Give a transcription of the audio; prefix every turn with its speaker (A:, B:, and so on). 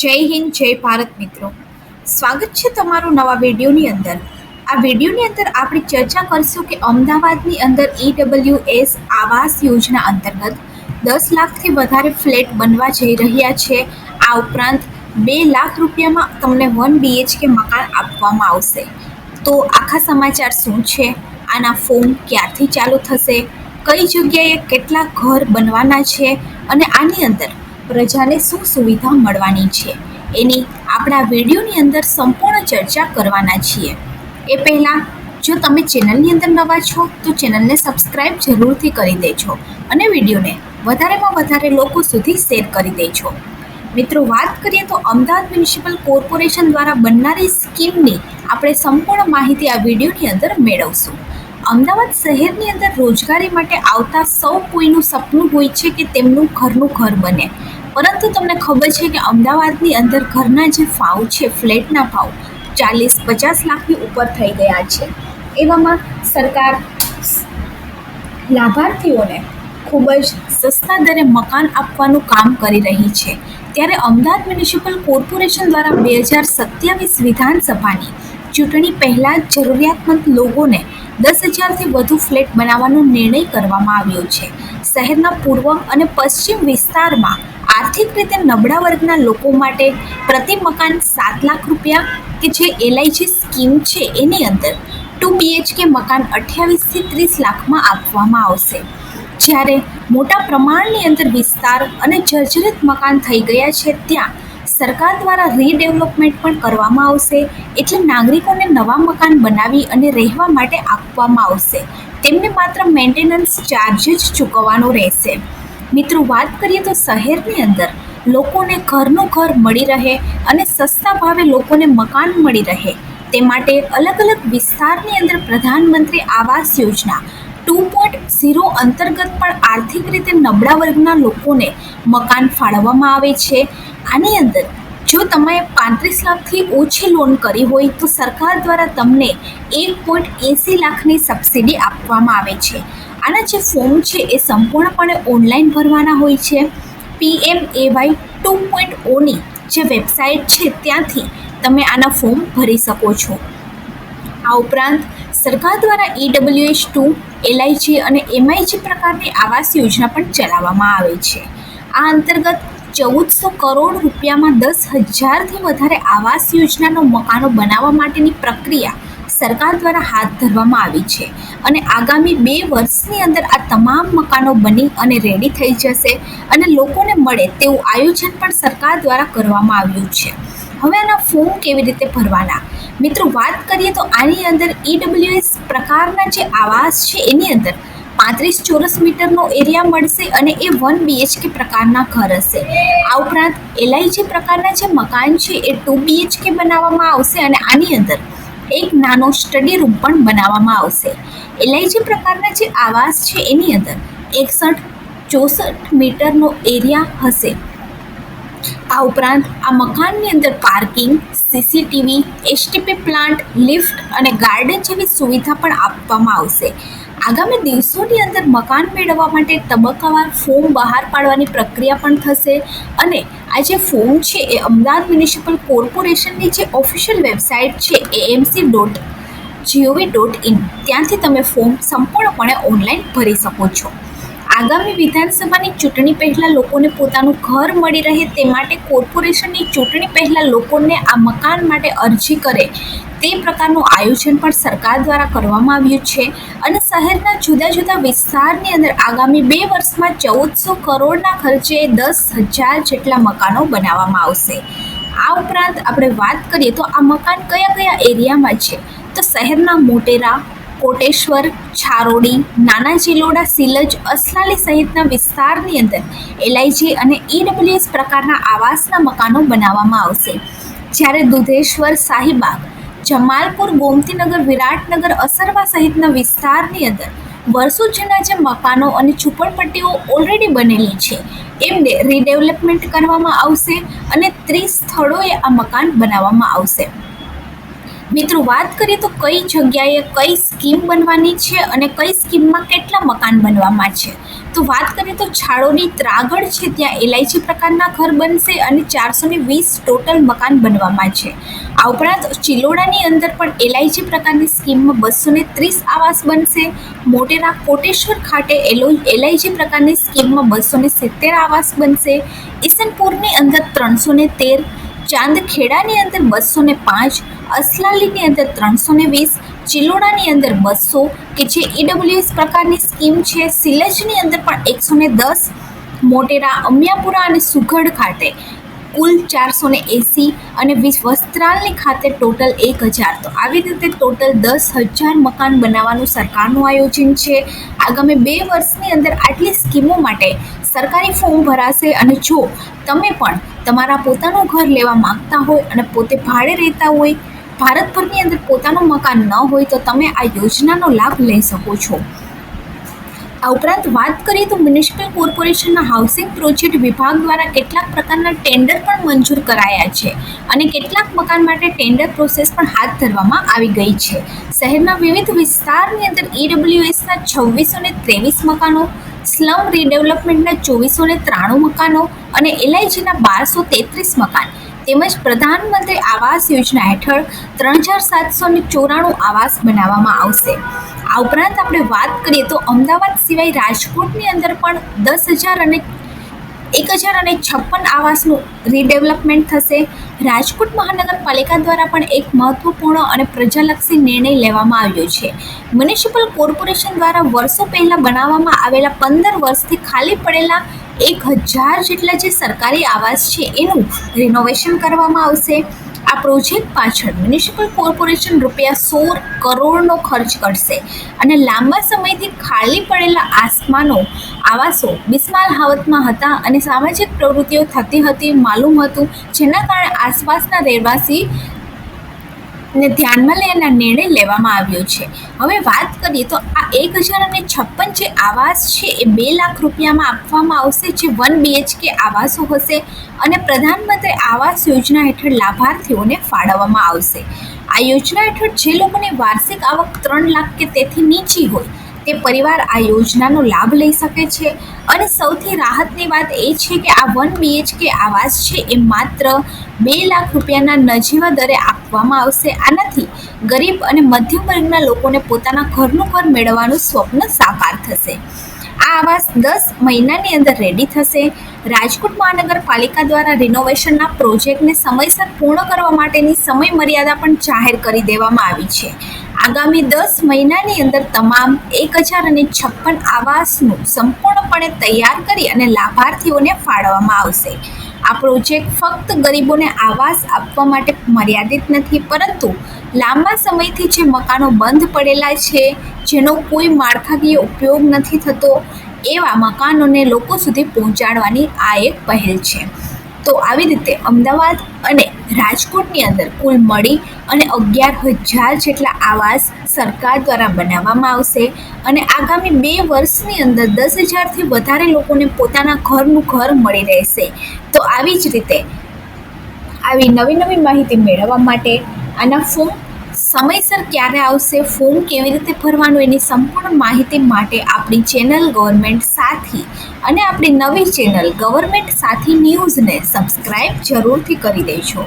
A: જય હિન્દ, જય ભારત મિત્રો. સ્વાગત છે તમારું નવા વિડીયોની અંદર. આ વિડીયોની અંદર આપણે ચર્ચા કરીશું કે અમદાવાદની અંદર ઈડબલ્યુ એસ આવાસ યોજના અંતર્ગત દસ લાખથી વધારે ફ્લેટ બનવા જઈ રહ્યા છે. આ ઉપરાંત બે લાખ રૂપિયામાં તમને વન બીએચકે મકાન આપવામાં આવશે. તો આખા સમાચાર શું છે? આના ફોર્મ ક્યારથી ચાલુ થશે? કઈ જગ્યાએ કેટલા ઘર બનવાના છે? અને આની અંદર પ્રજાને શું સુવિધા મળવાની છે? એની આપણા વિડીયોની અંદર સંપૂર્ણ ચર્ચા કરવાના છીએ. એ પહેલાં, જો તમે ચેનલની અંદર નવા છો, તો ચેનલને સબસ્ક્રાઈબ જરૂરથી કરી દેજો અને વિડીયોને વધારેમાં વધારે લોકો સુધી શેર કરી દેજો. મિત્રો, વાત કરીએ તો અમદાવાદ મ્યુનિસિપલ કોર્પોરેશન દ્વારા બનનારી સ્કીમની આપણે સંપૂર્ણ માહિતી આ વિડીયોની અંદર મેળવશું. અમદાવાદ શહેરની અંદર રોજગારી માટે આવતા સૌ કોઈનું સપનું હોય છે કે તેમનું ઘરનું ઘર બને. પરંતુ તમને ખબર છે કે અમદાવાદની અંદર ઘરના જે ભાવ છે, ફ્લેટના ભાવ ચાલીસ પચાસ લાખની ઉપર થઈ ગયા છે. એવામાં સરકાર લાભાર્થીઓને ખૂબ જ સસ્તા દરે મકાન આપવાનું કામ કરી રહી છે. ત્યારે અમદાવાદ મ્યુનિસિપલ કોર્પોરેશન દ્વારા બે હજાર સત્યાવીસ વિધાનસભાની ચૂંટણી પહેલાં જરૂરિયાતમંદ લોકોને દસ હજારથી વધુ ફ્લેટ બનાવવાનો નિર્ણય કરવામાં આવ્યો છે. શહેરના પૂર્વ અને પશ્ચિમ વિસ્તારમાં આર્થિક રીતે નબળા વર્ગના લોકો માટે પ્રતિ મકાન સાત લાખ રૂપિયા કે જે એલઆઈજી સ્કીમ છે એની અંદર ટુ બીએચકે મકાન અઠ્યાવીસથી ત્રીસ લાખમાં આપવામાં આવશે. જ્યારે મોટા પ્રમાણની અંદર વિસ્તાર અને જર્જરિત મકાન થઈ ગયા છે ત્યાં સરકાર દ્વારા રીડેવલપમેન્ટ પણ કરવામાં આવશે. એટલે નાગરિકોને નવા મકાન બનાવી અને રહેવા માટે આપવામાં આવશે. તેમને માત્ર મેન્ટેનન્સ ચાર્જ જ ચૂકવવાનો રહેશે. મિત્રો, વાત કરીએ તો શહેરની અંદર લોકોને ઘરનું ઘર મળી રહે અને સસ્તા ભાવે લોકોને મકાન મળી રહે. તે માટે અલગ અલગ વિસ્તારની અંદર પ્રધાનમંત્રી Awas Yojana two point zero અંતર્ગત પણ આર્થિક રીતે નબળા વર્ગના લોકોને મકાન ફાળવવામાં આવે છે. આની અંદર જો તમે પાંત્રીસ લાખથી ઓછી લોન કરી હોય તો સરકાર દ્વારા તમને એક પોઈન્ટ એંસી લાખની સબસિડી આપવામાં આવે છે. આના જે ફોર્મ છે એ સંપૂર્ણપણે ઓનલાઈન ભરવાના હોય છે. પીએમ એવાય ટુ પોઈન્ટ ઓની જે વેબસાઇટ છે ત્યાંથી તમે આના ફોર્મ ભરી શકો છો. આ ઉપરાંત સરકાર દ્વારા ઈડબ્લ્યુએસ ટુ એલઆઈજી અને એમઆઈજી પ્રકારની આવાસ યોજના પણ ચલાવવામાં આવે છે. આ અંતર્ગત ચૌદસો કરોડ રૂપિયામાં દસ હજારથી વધારે આવાસ યોજનાનો મકાનો બનાવવા માટેની પ્રક્રિયા સરકાર દ્વારા હાથ ધરવામાં આવી છે અને આગામી બે વર્ષની અંદર આ તમામ મકાનો બની અને રેડી થઈ જશે અને લોકોને મળે તેવું આયોજન પણ સરકાર દ્વારા કરવામાં આવ્યું છે. હવે આના ફોર્મ કેવી રીતે ભરવાના? મિત્રો, વાત કરીએ તો આની અંદર ઈડબ્લ્યુએસ પ્રકારના જે આવાસ છે, એની અંદર પાંત્રીસ ચોરસ મીટરનો એરિયા મળશે અને એ વન બીએચકે પ્રકારના ઘર હશે. આ ઉપરાંત એલઆઈજી પ્રકારના જે મકાન છે, એ ટુ બીએચકે બનાવવામાં આવશે અને આની અંદર એક નાનો સ્ટડી રૂમ પણ બનાવવામાં આવશે. એલઆઈજી પ્રકારના જે આવાસ છે, એની અંદર એકસઠ ચોસઠ મીટરનો એરિયા હશે. આ ઉપરાંત આ મકાનની અંદર parking CCTV STP plant, lift અને ગાર્ડન જેવી સુવિધા પણ આપવામાં આવશે. આગામી દિવસોની અંદર મકાન મેળવવા માટે તબક્કાવાર ફોર્મ બહાર પાડવાની પ્રક્રિયા પણ થશે અને આ જે ફોર્મ છે એ અમદાવાદ મ્યુનિસિપલ કોર્પોરેશનની જે ઓફિશિયલ વેબસાઇટ છે AMC dot GOV dot in ત્યાંથી તમે ફોર્મ સંપૂર્ણપણે ઓનલાઈન ભરી શકો છો. આગામી વિધાનસભાની ચૂંટણી પહેલાં લોકોને પોતાનું ઘર મળી રહે તે માટે કોર્પોરેશનની ચૂંટણી પહેલાં લોકોને આ મકાન માટે અરજી કરે તે પ્રકારનું આયોજન પણ સરકાર દ્વારા કરવામાં આવ્યું છે. અને શહેરના જુદા જુદા વિસ્તારની અંદર આગામી બે વર્ષમાં ચૌદસો કરોડના ખર્ચે દસ હજાર જેટલા મકાનો બનાવવામાં આવશે. આ ઉપરાંત આપણે વાત કરીએ તો આ મકાન કયા કયા એરિયામાં છે? તો શહેરના મોટેરા કોટેશ્વર, છારોડી, નાના ચિલોડા સિલજ, અસલાલી સહિતના વિસ્તારની અંદર એલઆઈજી અને ઈડબ્લ્યુએસ પ્રકારના આવાસના મકાનો બનાવવામાં આવશે. જ્યારે દુધેશ્વર શાહીબાગ જમાલપુર, ગોમતીનગર, વિરાટનગર, અસરવા સહિતના વિસ્તારની અંદર વર્ષો જૂના જે મકાનો અને ઝૂંપડપટ્ટીઓ ઓલરેડી બનેલી છે, એમને રીડેવલપમેન્ટ કરવામાં આવશે અને ત્રીસ સ્થળોએ આ મકાન બનાવવામાં આવશે. મિત્રો, વાત કરીએ તો કઈ જગ્યાએ કઈ સ્કીમ બનવાની છે અને કઈ સ્કીમમાં કેટલા મકાન બનવામાં છે? તો વાત કરીએ તો છાળોની ત્રાગડ છે, ત્યાં એલઆઈસી પ્રકારના ઘર બનશે અને ચારસો ને વીસ ટોટલ મકાન બનવામાં છે. આ ઉપરાંત ચિલોડાની અંદર પણ એલઆઈસી પ્રકારની સ્કીમમાં બસો ને ત્રીસ આવાસ બનશે. મોટેરા કોટેશ્વર ખાતે એલો એલઆઈસી પ્રકારની સ્કીમમાં બસો ને સિત્તેર આવાસ બનશે. ઈસનપુરની અંદર ત્રણસો ને તેર ચાંદખેડાની અંદર બસો ને પાંચ, અસલાલીની અંદર ત્રણસો ને વીસ, ચિલોડાની અંદર બસો કે જે ઈડબ્લ્યુએસ પ્રકારની સ્કીમ છે, સિલેજની અંદર પણ એકસો ને દસ, મોટેરા, અમિયાપુરા અને સુઘડ ખાતે. કુલ ચારસો ને એંસી અને વીસ વસ્ત્રાલની ખાતે ટોટલ એક હજાર. તો આવી રીતે ટોટલ દસ હજાર મકાન બનાવવાનું સરકારનું આયોજન છે. આગામી બે વર્ષની અંદર આટલી સ્કીમો માટે સરકારી ફોર્મ ભરાશે અને જો તમે પણ તમારા પોતાનું ઘર લેવા માંગતા હોય અને પોતે ભાડે રહેતા હોય ભારતભરની અંદર પોતાનું મકાન ન હોય તો તમે આ યોજનાનો લાભ લઈ શકો છો. આ ઉપરાંત વાત કરીએ તો મ્યુનિસિપલ કોર્પોરેશનના હાઉસિંગ પ્રોજેક્ટ વિભાગ દ્વારા કેટલાક પ્રકારના ટેન્ડર પણ મંજૂર કરાયા છે અને કેટલાક મકાન માટે ટેન્ડર પ્રોસેસ પણ હાથ ધરવામાં આવી ગઈ છે. શહેરના વિવિધ વિસ્તારની અંદર ઈડબ્લ્યુએસના છવ્વીસો ને ત્રેવીસ મકાનો, સ્લમ રીડેવલપમેન્ટના ચોવીસો ને ત્રાણું મકાનો અને એલઆઈજીના બારસો તેત્રીસ મકાન. તેમજ પ્રધાનમંત્રી આવાસ યોજના હેઠળ ત્રણ હજાર સાતસો ચોરાણું આવાસ બનાવવામાં આવશે. આ ઉપરાંત આપણે વાત કરીએ તો અમદાવાદ સિવાય રાજકોટની અંદર પણ દસ હજાર અને એક હજાર અને છપ્પન આવાસનું રીડેવલપમેન્ટ થશે. રાજકોટ મહાનગરપાલિકા દ્વારા પણ એક મહત્વપૂર્ણ અને પ્રજાલક્ષી નિર્ણય લેવામાં આવ્યો છે. મ્યુનિસિપલ કોર્પોરેશન દ્વારા વર્ષો પહેલાં બનાવવામાં આવેલા પંદર વર્ષથી ખાલી પડેલા એક હજાર જેટલા જે સરકારી આવાસ છે, એનું રિનોવેશન કરવામાં આવશે. આ પ્રોજેક્ટ પાછળ. મ્યુનિસિપલ કોર્પોરેશન રૂપિયા સોળ કરોડનો ખર્ચ કરશે અને લાંબા સમયથી ખાલી પડેલા આસમાનો આવાસો બિસ્માલ હાવતમાં હતા અને સામાજિક પ્રવૃત્તિઓ થતી હતી, માલુમ હતું, જેના કારણે આસપાસના રહેવાસી ને ધ્યાનમાં લેવાના નિર્ણય લેવામાં આવ્યો છે. હવે વાત કરીએ તો આ એક હજાર અને છપ્પન જે આવાસ છે એ બે લાખ રૂપિયામાં આપવામાં આવશે, જે વન બીએચકે આવાસો હશે અને પ્રધાનમંત્રી આવાસ યોજના હેઠળ લાભાર્થીઓને ફાળવવામાં આવશે. આ યોજના હેઠળ જે લોકોની વાર્ષિક આવક ત્રણ લાખ કે તેથી નીચી હોય તે પરિવાર આ યોજનાનો લાભ લઈ શકે છે. અને સૌથી રાહતની વાત એ છે કે આ વન બીએચકે આવાસ છે એ માત્ર બે લાખ રૂપિયાના નજીવા દરે આપવામાં આવશે. આનાથી ગરીબ અને મધ્યમ વર્ગના લોકોને પોતાના ઘરનું ઘર મેળવવાનું સ્વપ્ન સાકાર થશે. આ આવાસ દસ મહિનાની અંદર રેડી થશે. રાજકોટ મહાનગરપાલિકા દ્વારા રિનોવેશનના પ્રોજેક્ટને સમયસર પૂર્ણ કરવા માટેની સમય મર્યાદા પણ જાહેર કરી દેવામાં આવી છે. આગામી દસ મહિનાની અંદર તમામ એક હજાર અને છપ્પન આવાસનું સંપૂર્ણપણે તૈયાર કરી અને લાભાર્થીઓને ફાળવવામાં આવશે. આ પ્રોજેક્ટ ફક્ત ગરીબોને આવાસ આપવા માટે મર્યાદિત નથી, પરંતુ લાંબા સમયથી જે મકાનો બંધ પડેલા છે, જેનો કોઈ માળખાકીય ઉપયોગ નથી થતો, એવા મકાનોને લોકો સુધી પહોંચાડવાની આ એક પહેલ છે. તો આવી રીતે અમદાવાદ અને રાજકોટની અંદર કુલ મળી અને અગિયાર હજાર જેટલા આવાસ સરકાર દ્વારા બનાવવામાં આવશે. અને આગામી બે વર્ષની અંદર દસ હજારથી વધારે લોકોને પોતાના ઘરનું ઘર મળી રહેશે. તો આવી જ રીતે આવી નવી નવી માહિતી મેળવવા માટે આના ફોર્મ સમયસર ક્યારે આવશે ફોર્મ કેવી રીતે ભરવાનું, એની સંપૂર્ણ માહિતી માટે આપણી ચેનલ ગવર્મેન્ટ સાથી અને આપણી નવી ચેનલ ગવર્મેન્ટ સાથી ન્યૂઝને સબસ્ક્રાઈબ જરૂરથી કરી દેજો.